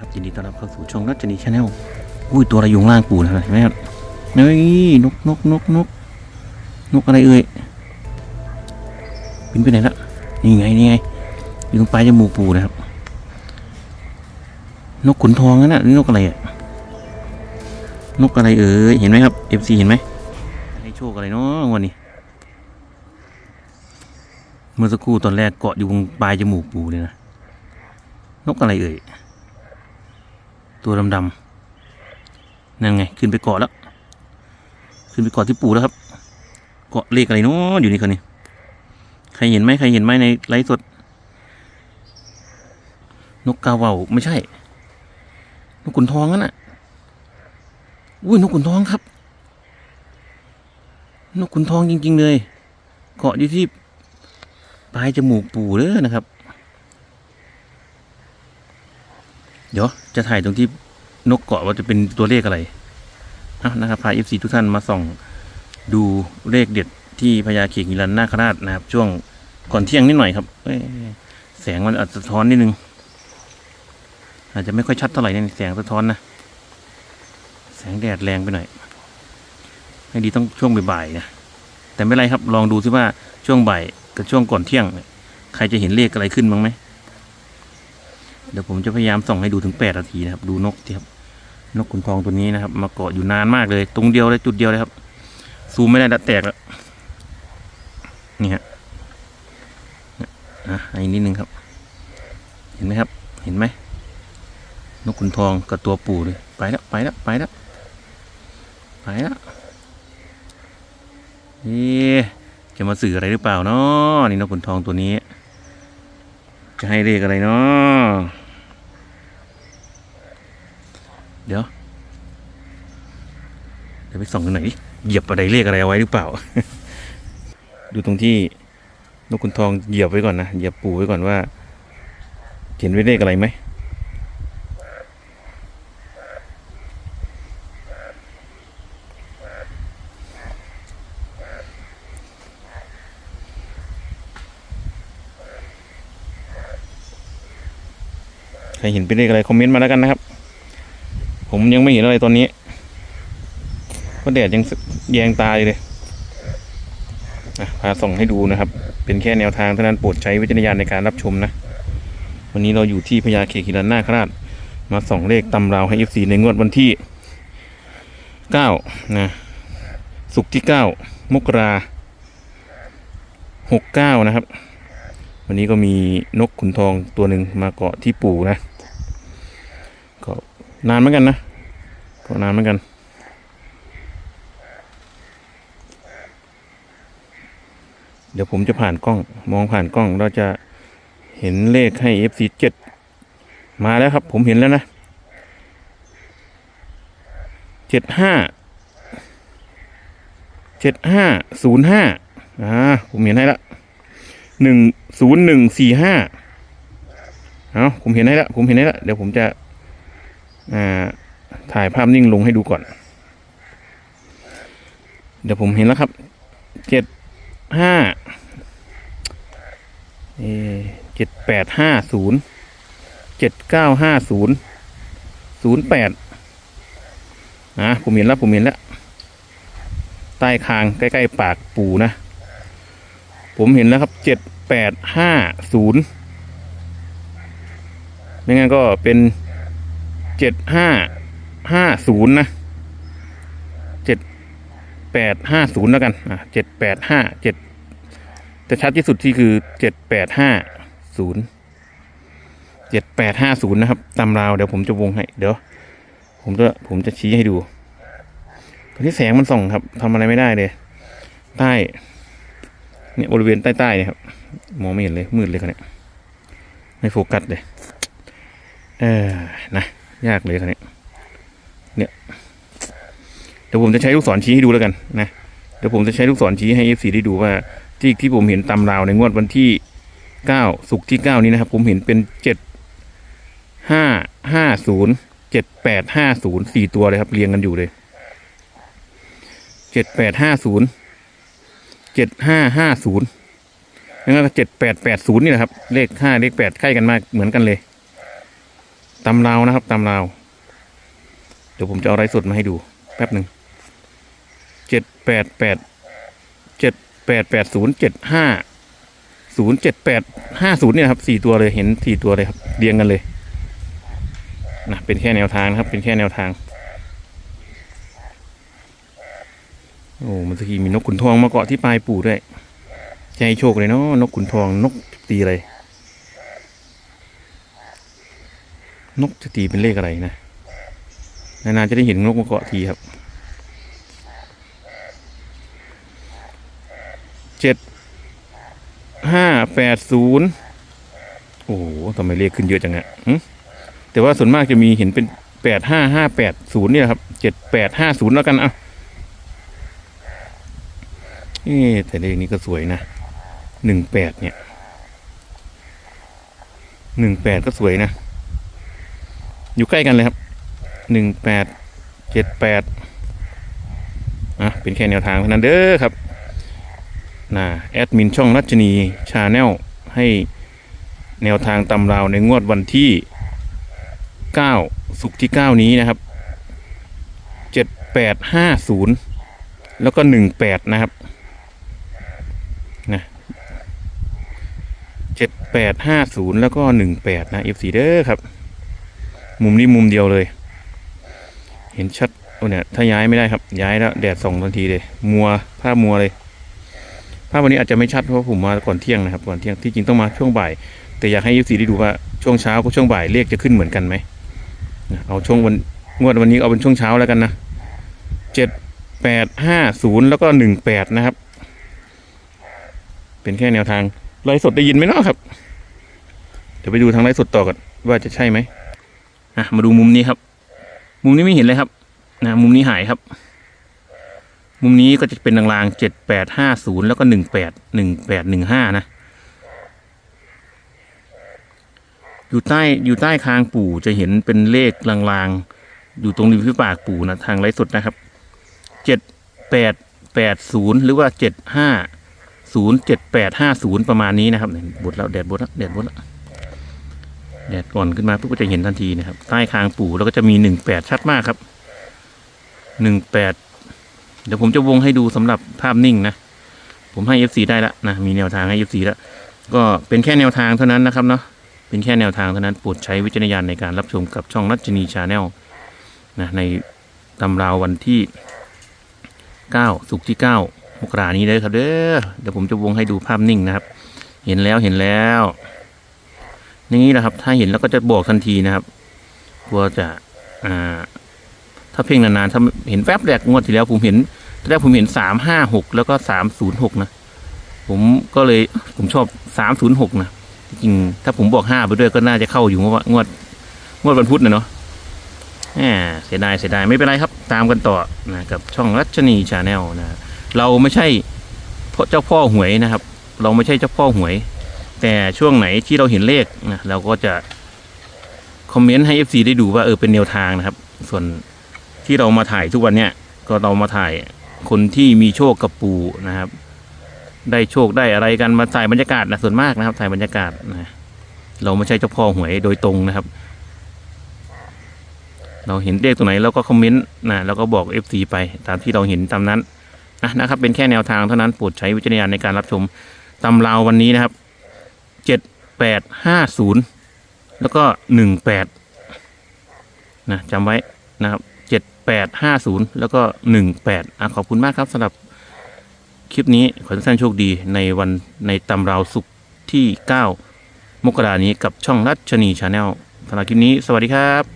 ครับยินดีต้อนรับเข้าสู่ช่องนัจนีชาแนลอุ้ยตัวอะไรอยู่ข้างล่างปูนะเห็นไหมครับเฮ้นกนกนกนกนกอะไรเอ่ยบินไปไหนละนี่ไงนี่ไงอยู่ตรงปลายจมูกปูนะครับ นกขุนทองนั่นน่ะนี่นกอะไรอะนกอะไรเอ่ยเห็นไหมครับเอฟซีเห็นไหมให้โชคอะไรเนาะวันนี้เมื่อสักครู่ตอนแรกเกาะอยู่ตรงปลายจมูกปูเลยนะนกอะไรเอ่ย ตัวดำๆนั่นไง ขึ้นไปเกาะแล้ว ขึ้นไปเกาะที่ปูแล้วครับ เกาะเลขอะไรเนาะอยู่นี่คนนี้ ใครเห็นไหมใครเห็นไหมในไลฟ์สด นกกาเว่าไม่ใช่ นกขุนทองนั่นน่ะ อุ้ยนกขุนทองครับ นกขุนทองจริง ๆ เลย เกาะอยู่ที่ปลายจมูกปูเลยนะครับ เดี๋ยวจะถ่ายตรงที่นกเกาะว่าจะเป็นตัวเลขอะไรเอานะครับพาเอฟซีทุกท่านมาส่องดูเลขเด็ดที่พญาเขียงฮิรันนาคราชนะครับ ช่วงก่อนเที่ยงนิดหน่อยครับแสงมันอาจจะสะท้อนนิดนึง อาจจะไม่ค่อยชัดเท่าไหร่เนี่แสงสะท้อนนะ แสงแดดแรงไปหน่อยให้ดีต้องช่วงบ่ายๆนะแต่ไม่ไรครับลองดูซิว่าช่วงบ่ายกับช่วงก่อนเที่ยง ใครจะเห็นเลขอะไรขึ้นบ้างไหม เดี๋ยวผมจะพยายามส่องให้ดูถึงแปดนาทีนะครับ ดูนกที่ครับ นกขุนทองตัวนี้นะครับ มาเกาะอยู่นานมากเลย ตรงเดียวเลยจุดเดียวเลยครับ ซูมไม่ได้ดัดแตกแล้วนี่ฮะอะอันนี้นิดนึงครับ เห็นไหมครับ เห็นไหมนกขุนทองกับตัวปู่เลยไปแล้วไปแล้วไปแล้วไปแล้วนี่จะมาสื่ออะไรหรือเปล่าเนาะนี่นกขุนทองตัวนี้ จะให้เลขอะไรเนาะ เดี๋ยวเดี๋ยวไปส่องกันหน่อยดิเหยียบอะไรเลขอะไรเอาไว้หรือเปล่า ดูตรงที่นกขุนทองเหยียบไว้ก่อนนะเหยียบปูไว้ก่อนว่าเขียนไว้เลขอะไรไหมใครเห็นเป็นเลขอะไรคอมเมนต์มาแล้วกันนะครับ ผมยังไม่เห็นอะไรตอนนี้เพราะแดดยังแยงตาอยู่เลยอะพาส่องให้ดูนะครับ เป็นแค่แนวทางเท่านั้นโปรดใช้วิจารณญาณในการรับชมนะ วันนี้เราอยู่ที่พญาเขกิรันนาคราช มาส่องเลขตำราวให้ FC ในงวดวันที่9นะสุกร์ที่9มกรา69นะครับ วันนี้ก็มีนกขุนทองตัวหนึ่งมาเกาะที่ปู่นะ นานเหมือนกันนะก็นานเหมือนกันเดี๋ยวผมจะผ่านกล้อง มองผ่านกล้องเราจะเห็นเลขให้ FC เจ็ดมาแล้วครับ ผมเห็นแล้วนะเจ็ดห้าเจ็ดห้าศูนย์ห้าอ่าผมเห็นให้ละหนึ่งศูนย์หนึ่งสี่ห้าเอาผมเห็นให้แล้วผมเห็นให้แล้วเดี๋ยวผมจะ ถ่ายภาพนิ่งลงให้ดูก่อน เดี๋ยวผมเห็นแล้วครับเจ็ดห้าเอเจ็ดแปดห้าศูนย์เจ็ดเก้าห้าศูนย์ศูนย์แปดอะผมเห็นแล้วผมเห็นแล้วใต้คางใกล้ ๆ ปากปูนะ ผมเห็นแล้วครับเจ็ดแปดห้าศูนย์ไม่งั้นก็เป็น เจ็ดห้าห้าศูนย์นะเจ็ดแปดห้าศูนย์แล้วกันอะเจ็ดแปดห้าเจ็ดแต่ชัดที่สุดที่คือเจ็ดแปดห้าศูนย์เจ็ดแปดห้าศูนย์นะครับตำราวเดี๋ยวผมจะวงให้ เดี๋ยว ผมจะผมจะชี้ให้ดูตอนที่แสงมันส่องครับทำอะไรไม่ได้เลย ใต้เนี่ยบริเวณใต้ๆเนี่ยครับมองไม่เห็นเลยมืดเลยครับเนี่ยไม่โฟกัสเลย เออนะ ยากเลยครับเนี่ยเนี่ยเดี๋ยวผมจะใช้ลูกศรชี้ให้ดูแล้วกันนะเดี๋ยวผมจะใช้ลูกศรชี้ให้เอฟซีได้ดูว่า ที่ที่ผมเห็นตำราวในงวดวันที่เก้าสุกที่เก้านี้นะครับ ผมเห็นเป็นเจ็ดห้าห้าศูนย์เจ็ดแปดห้าศูนย์สี่ตัวเลยครับ เรียงกันอยู่เลยเจ็ดแปดห้าศูนย์เจ็ดห้าห้าศูนย์แล้วก็เจ็ดแปดแปดศูนย์นี่แหละครับ เลขห้าเลขแปดใกล้กันมากเหมือนกันเลย ตำราวนะครับตำราว เดี๋ยวผมจะเอาไรสดมาให้ดู แป๊บหนึ่งเจ็ดแปดแปดเจ็ดแปดแปดศูนย์เจ็ดห้าศูนย์เจ็ดแปดห้าศูนย์เนี่ยครับสี่ตัวเลยเห็นสี่ตัวเลยครับเรียงกันเลยนะเป็นแค่แนวทางนะครับ เป็นแค่แนวทาง โอ้มันตะกี้มีนกขุนทองมาเกาะที่ปลายปู่ด้วยให้โชคเลยเนาะนกขุนทองนกตีอะไร นกจะตีเป็นเลขอะไรนะ นานๆจะได้เห็นนกมาเกาะทีครับเจ็ดห้าแปดศูนย์โอ้โหทำไมเลขขึ้นเยอะจังอะแต่ว่าส่วนมากจะมีเห็นเป็นแปดห้าห้าแปดศูนย์เนี่ยครับเจ็ดแปดห้าศูนย์แล้วกันอะเอ๊แต่เลขนี้ก็สวยนะหนึ่งแปดเนี่ยหนึ่งแปดก็สวยนะ อยู่ใกล้กันเลยครับหนึ่งแปดเจ็ดแปดอะเป็นแค่แนวทางเท่านั้นเด้อครับนะแอดมินช่องรัชนีชาแนลให้แนวทางตำราวในงวดวันที่ 9 สุกร์ที่ 9 นี้นะครับ 7850 แล้วก็ 18 นะครับนะ7850 แล้วก็ 18 นะ FC เด้อครับ มุมนี้มุมเดียวเลย เห็นชัดโอ้เนี่ยถ้าย้ายไม่ได้ครับ ย้ายแล้วแดดส่องทันทีเลยมัวภาพมัวเลยภาพวันนี้อาจจะไม่ชัดเพราะผมมาก่อนเที่ยงนะครับก่อนเที่ยงที่จริงต้องมาช่วงบ่าย แต่อยากให้ยูซีได้ดูว่าช่วงเช้ากับช่วงบ่ายเลขจะขึ้นเหมือนกันไหมเอาช่วงวันงวดวันนี้เอาเป็นช่วงเช้าแล้วกันนะเจ็ดแปดห้าศูนย์แล้วก็หนึ่งแปดนะครับ เป็นแค่แนวทางไลฟ์สดได้ยินไหมเนาะครับ เดี๋ยวไปดูทางไลฟ์สดต่อกันว่าจะใช่ไหม อะมาดูมุมนี้ครับ มุมนี้ไม่เห็นเลยครับนะมุมนี้หายครับ มุมนี้ก็จะเป็นลางๆเจ็ดแปดห้าศูนย์แล้วก็หนึ่งแปดหนึ่งแปดหนึ่งห้านะ อยู่ใต้อยู่ใต้คางปู่จะเห็นเป็นเลขลางๆ อยู่ตรงริมฝีปากปู่นะทางไร้สุดนะครับเจ็ดแปดแปดศูนย์หรือว่าเจ็ดห้าศูนย์เจ็ดแปดห้าศูนย์ประมาณนี้นะครับบดแล้วแดดบดแล้วแดดบดแล้ว แดดก่อนขึ้นมาปุ๊บก็จะเห็นทันทีนะครับ ใต้คางปู่แล้วก็จะมีหนึ่งแปดชัดมากครับหนึ่งแปดเดี๋ยวผมจะวงให้ดูสำหรับภาพนิ่งนะ ผมให้ FC ได้แล้วนะ มีแนวทางให้ FC แล้ว ก็เป็นแค่แนวทางเท่านั้นนะครับเนาะเป็นแค่แนวทางเท่านั้นโปรดใช้วิจารณญาณในการรับชมกับช่องรัชนีชาแนลนะในตำราววันที่ 9 สุกที่9มกรานี้เลยครับเด้อเดี๋ยวผมจะวงให้ดูภาพนิ่งนะครับ เห็นแล้วเห็นแล้ว นี่แหละครับ ถ้าเห็นแล้วก็จะบอกทันทีนะครับกลัวจะอ่า ถ้าเพ่งนานๆถ้าเห็นแวบแรกงวดที่แล้ว ผมเห็นตอนแรกผมเห็นสามห้าหกแล้วก็สามศูนย์หกนะผมก็เลยผมชอบสามศูนย์หกนะจริงๆถ้าผมบอกห้าไปด้วยก็น่าจะเข้าอยู่งวดงวด งวดวันพุธนะเนาะแหมเสียดายเสียดายไม่เป็นไรครับ ตามกันต่อนะกับช่องรัชนีชาแนลนะเราไม่ใช่เพราะเจ้าพ่อหวยนะครับ เราไม่ใช่เจ้าพ่อหวย แต่ช่วงไหนที่เราเห็นเลขนะเราก็จะคอมเมนต์ให้ FC ได้ดูว่าเออเป็นแนวทางนะครับ ส่วนที่เรามาถ่ายทุกวันเนี้ยก็เรามาถ่ายคนที่มีโชคกับปูนะครับ ได้โชคได้อะไรกันมาถ่ายบรรยากาศนะส่วนมากนะครับถ่ายบรรยากาศนะเราไม่ใช่เจ้าพ่อหวยโดยตรงนะครับ เราเห็นเลขตรงไหนเราก็คอมเมนต์นะแล้วก็บอก FC ไปตามที่เราเห็นตามนั้นนะนะครับ เป็นแค่แนวทางเท่านั้นโปรดใช้วิจารณญาณในการรับชมตำราวันนี้นะครับ แปดห้าศูนย์แล้วก็หนึ่งแปดนะจำไว้นะครับเจ็ดแปดห้าศูนย์แล้วก็หนึ่งแปดอะขอบคุณมากครับสำหรับคลิปนี้ขอให้ทุกท่านโชคดีในวันในตำราวสุขที่ 9 มกรานี้กับช่องรัชนีชาแนลสำหรับคลิปนี้ สวัสดีครับ